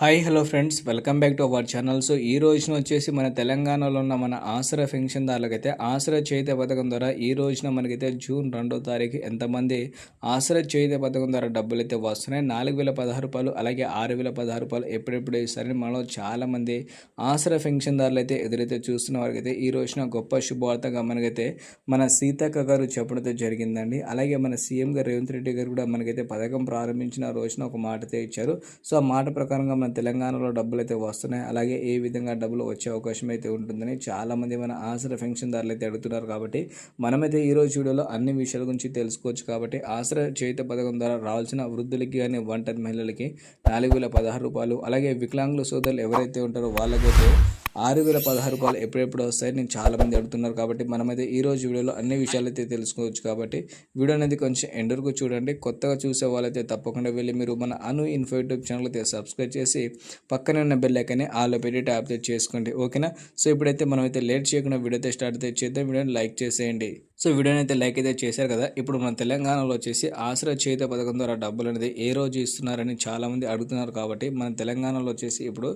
Hi hello friends welcome back to our channel so ఈ రోజున వచ్చేసి మన తెలంగాణలో ఉన్న మన ఆసరా పెన్షన్దారులకైతే ఆసరా చేతి పథకం ద్వారా ఈ రోజున మనకైతే జూన్ రెండో తారీఖు ఎంతమంది ఆసరా చేతి పథకం ద్వారా డబ్బులు అయితే వస్తున్నాయి? నాలుగు వేల పదహారు రూపాయలు అలాగే ఆరు వేల పదహారు రూపాయలు ఎప్పుడెప్పుడు ఇస్తారని మనలో చాలామంది ఆసరా పెన్షన్దారులు అయితే ఎదురైతే చూస్తున్న వారికైతే ఈ రోజున గొప్ప శుభవార్తగా మనకైతే మన సీతక్క గారు చెప్పడంతో జరిగిందండి. అలాగే మన సీఎం గారు రేవంత్ రెడ్డి గారు కూడా మనకైతే పథకం ప్రారంభించిన రోజున ఒక మాట అయితే ఇచ్చారు. సో ఆ మాట ప్రకారంగా మన తెలంగాణలో డబ్బులు అయితే వస్తున్నాయి. అలాగే ఏ విధంగా డబ్బులు వచ్చే అవకాశం అయితే ఉంటుందని చాలామంది మన ఆసరా పెన్షన్దారులు అయితే అడుగుతున్నారు కాబట్టి మనమైతే ఈరోజు వీడియోలో అన్ని విషయాల గురించి తెలుసుకోవచ్చు కాబట్టి ఆసరా చేత పథకం ద్వారా రావాల్సిన వృద్ధులకి కానీ వంట మహిళలకి నాలుగు వేల పదహారు రూపాయలు అలాగే వికలాంగుల సోదరులు ఎవరైతే ఉంటారో వాళ్ళకైతే ఆరు వేల పదహారు రూపాయలు ఎప్పుడెప్పుడు వస్తాయి నేను చాలామంది అడుగుతున్నారు కాబట్టి మనమైతే ఈ రోజు వీడియోలో అన్ని విషయాలు అయితే తెలుసుకోవచ్చు కాబట్టి వీడియో అనేది కొంచెం ఎండర్కు చూడండి. కొత్తగా చూసే వాళ్ళైతే తప్పకుండా వెళ్ళి మీరు మన అను ఇన్ఫో యూట్యూబ్ ఛానల్ అయితే సబ్స్క్రైబ్ చేసి పక్కనే ఉన్న బెల్ ఐకనే ఆలో పెట్టి ట్యాప్ చేసుకోండి. ఓకేనా? సో ఇప్పుడైతే మనమైతే లేట్ చేయకుండా వీడియో అయితే స్టార్ట్ అయితే చేద్దాం. వీడియోని లైక్ చేసేయండి. సో వీడియోని అయితే లైక్ అయితే చేశారు కదా? ఇప్పుడు మన తెలంగాణలో వచ్చేసి ఆసరా చేత పథకం ద్వారా డబ్బులు అనేది ఏ రోజు ఇస్తున్నారని చాలామంది అడుగుతున్నారు కాబట్టి మన తెలంగాణలో వచ్చేసి ఇప్పుడు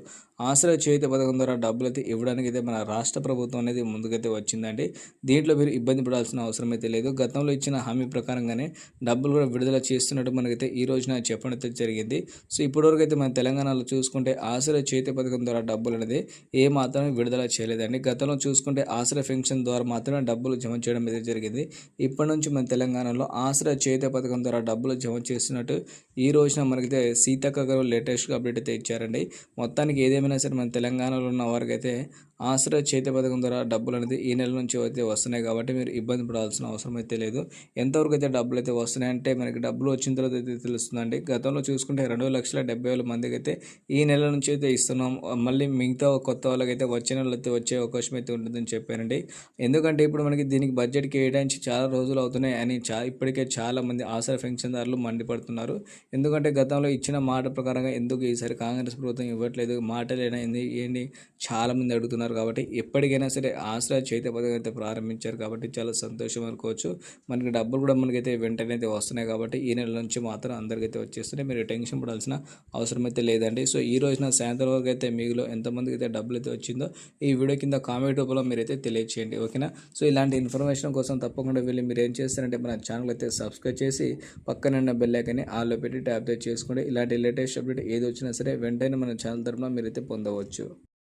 ఆసరా చేత పథకం ద్వారా డబ్బులు అయితే ఇవ్వడానికి అయితే మన రాష్ట్ర ప్రభుత్వం అనేది ముందుకైతే వచ్చిందండి. దీంట్లో మీరు ఇబ్బంది పడాల్సిన అవసరం అయితే లేదు. గతంలో ఇచ్చిన హామీ ప్రకారంగానే డబ్బులు కూడా విడుదల చేస్తున్నట్టు మనకైతే ఈ రోజున చెప్పడం అయితే జరిగింది. సో ఇప్పటివరకు అయితే మన తెలంగాణలో చూసుకుంటే ఆశ్రయ చేతి పథకం ద్వారా డబ్బులు అనేది ఏ మాత్రం విడుదల చేయలేదండి. గతంలో చూసుకుంటే ఆశ్రయ పెన్షన్ ద్వారా మాత్రమే డబ్బులు జమ చేయడం అయితే జరిగింది. ఇప్పటి నుంచి మన తెలంగాణలో ఆశ్రయ చేత పథకం ద్వారా డబ్బులు జమ చేస్తున్నట్టు ఈ రోజున మనకైతే సీతక్క గారు లేటెస్ట్గా అప్డేట్ అయితే ఇచ్చారండి. మొత్తానికి ఏదేమైనా సరే మన తెలంగాణలో ఉన్న వారికైతే ఆశ్రయ చేతి పథకం ద్వారా డబ్బులు అనేది ఈ నెల నుంచి అయితే వస్తున్నాయి కాబట్టి మీరు ఇబ్బంది పడాల్సిన అవసరం అయితే లేదు. ఎంతవరకు అయితే డబ్బులు అయితే వస్తున్నాయంటే మనకి డబ్బులు వచ్చిన తర్వాత అయితే తెలుస్తుందండి. గతంలో చూసుకుంటే రెండు లక్షల డెబ్బై వేల మందికి అయితే ఈ నెల నుంచి అయితే ఇస్తున్నాం. మళ్ళీ మిగతా కొత్త వాళ్ళకైతే వచ్చే నెలలో అయితే వచ్చే అవకాశం అయితే ఉంటుందని చెప్పారండి ఎందుకంటే ఇప్పుడు మనకి దీనికి బడ్జెట్ కేటాయించి చాలా రోజులు అవుతున్నాయి అని చా ఇప్పటికే చాలా మంది పెన్షన్దారులు మండిపడుతున్నారు. ఎందుకంటే గతంలో ఇచ్చిన మాట ప్రకారంగా ఎందుకు ఈసారి కాంగ్రెస్ ప్రభుత్వం ఇవ్వట్లేదు? మాటలేనా? ఏంటి చాలామంది అడుగుతున్నారు. కాబట్టి ఎప్పటికైనా సరే ఆశ్రయ చైత్య పథకం అయితే ప్రారంభించారు కాబట్టి చాలా సంతోషం అనుకోవచ్చు. మనకి డబ్బులు కూడా మనకైతే వెంటనే అయితే వస్తున్నాయి కాబట్టి ఈ నెల నుంచి మాత్రం అందరికైతే వచ్చేస్తున్నాయి. మీరు టెన్షన్ పడాల్సిన అవసరం అయితే లేదండి. సో ఈ రోజున సాయంత్రం వరకు అయితే మీలో ఎంతమందికి అయితే డబ్బులు అయితే వచ్చిందో ఈ వీడియో కింద కామెంట్ రూపంలో మీరైతే తెలియచేయండి. ఓకేనా? సో ఇలాంటి ఇన్ఫర్మేషన్ కోసం తప్పకుండా వెళ్ళి మీరు ఏం చేస్తారంటే మన ఛానల్ అయితే సబ్స్క్రైబ్ చేసి పక్కన ఉన్న బెల్ ఐకన్ని ఆల్లో పెట్టి ట్యాప్ చేసుకోండి. ఇలాంటి లేటెస్ట్ అప్డేట్ ఏది వచ్చినా సరే వెంటనే మన ఛానల్ తరఫున మీరైతే పొందవచ్చు.